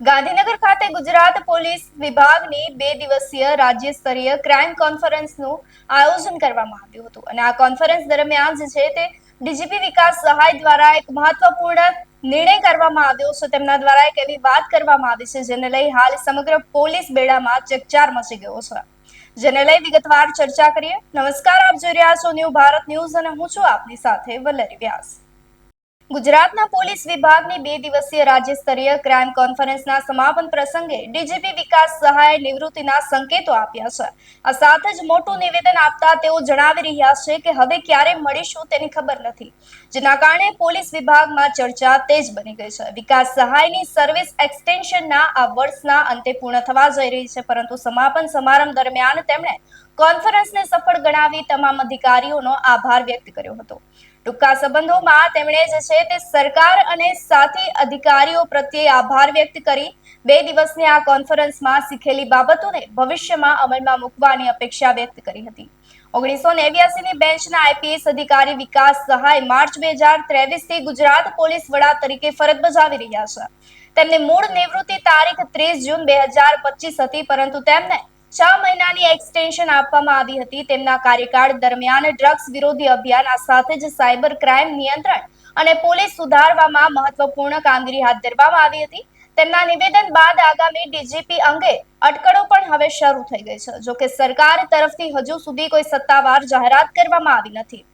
ગાંધીનગર ખાતે ગુજરાત પોલીસ વિભાગની બે દિવસીય રાજ્ય સ્તરીય ક્રાઇમ કોન્ફરન્સનું આયોજન કરવામાં આવ્યું હતું. અને આ કોન્ફરન્સ દરમિયાન જે છે તે ડીજીપી વિકાસ સહાય દ્વારા એક મહત્વપૂર્ણ નિર્ણય કરવામાં આવ્યો. છે તેમના દ્વારા એક એવી વાત કરવામાં આવી છે, જેને લઈ હાલ સમગ્ર પોલીસ બેડામાં ચકચાર મચી ગયો છે. જેને લઈ વિગતવાર ચર્ચા કરીએ. નમસ્કાર, આપ જોઈ રહ્યા છો ન્યૂ ભારત ન્યૂઝ અને હું છું આપની સાથે વલ્લરી વ્યાસ. ગુજરાતના પોલીસ વિભાગની બે દિવસીય રાજ્ય સ્તરીય ક્રાઇમ કોન્ફરન્સના સમાપન પ્રસંગે ડીજીપી વિકાસ સહાય નિવૃત્તિના સંકેતો આપ્યા છે. આ સાથે જ મોટું નિવેદન આપતા તેઓ જણાવી રહ્યા છે કે હવે ક્યારે મળીશું તેની ખબર નથી. જેના કારણે પોલીસ વિભાગમાં ચર્ચા તેજ બની ગઈ છે. વિકાસ સહાયની સર્વિસ એક્સટેન્શનના આ વર્ષના અંતે પૂર્ણ થવા જઈ રહી છે, પરંતુ સમાપન સમારંભ દરમિયાન તેમણે કોન્ફરન્સને સફળ ગણાવી તમામ અધિકારીઓનો આભાર વ્યક્ત કર્યો હતો. ટૂંકા સંબંધોમાં તેમણે જે છે તે સરકાર અને સાથી અધિકારીઓ પ્રત્યે આભાર વ્યક્ત કરી બે દિવસની આ કોન્ફરન્સમાં શીખેલી બાબતોને ભવિષ્યમાં અમલમાં મૂકવાની અપેક્ષા વ્યક્ત કરી હતી. ઓગણીસો નેવ્યાસીની બેન્ચના આઈપીએસ અધિકારી વિકાસ સહાય માર્ચ બે હજાર ત્રેવીસથી ગુજરાત પોલીસ વડા તરીકે ફરજ બજાવી રહ્યા છે. તેમની મૂળ નિવૃત્તિ તારીખ ત્રીસ જૂન બે હજાર પચીસ હતી, પરંતુ તેમને છ મહિનાની એક્સટેન્શન આપવામાં આવી હતી. તેમના કાર્યકાળ દરમિયાન ડ્રગ્સ વિરોધી અભિયાન સાથે જ સાયબર ક્રાઇમ નિયંત્રણ અને પોલીસ સુધારવામાં મહત્વપૂર્ણ કામગીરી હાથ ધરવામાં આવી હતી. તેમના નિવેદન બાદ આગામી ડીજીપી અંગે અટકળો પણ હવે શરૂ થઈ ગઈ છે. જો કે સરકાર તરફથી હજુ સુધી કોઈ સત્તાવાર જાહેરાત કરવામાં આવી નથી.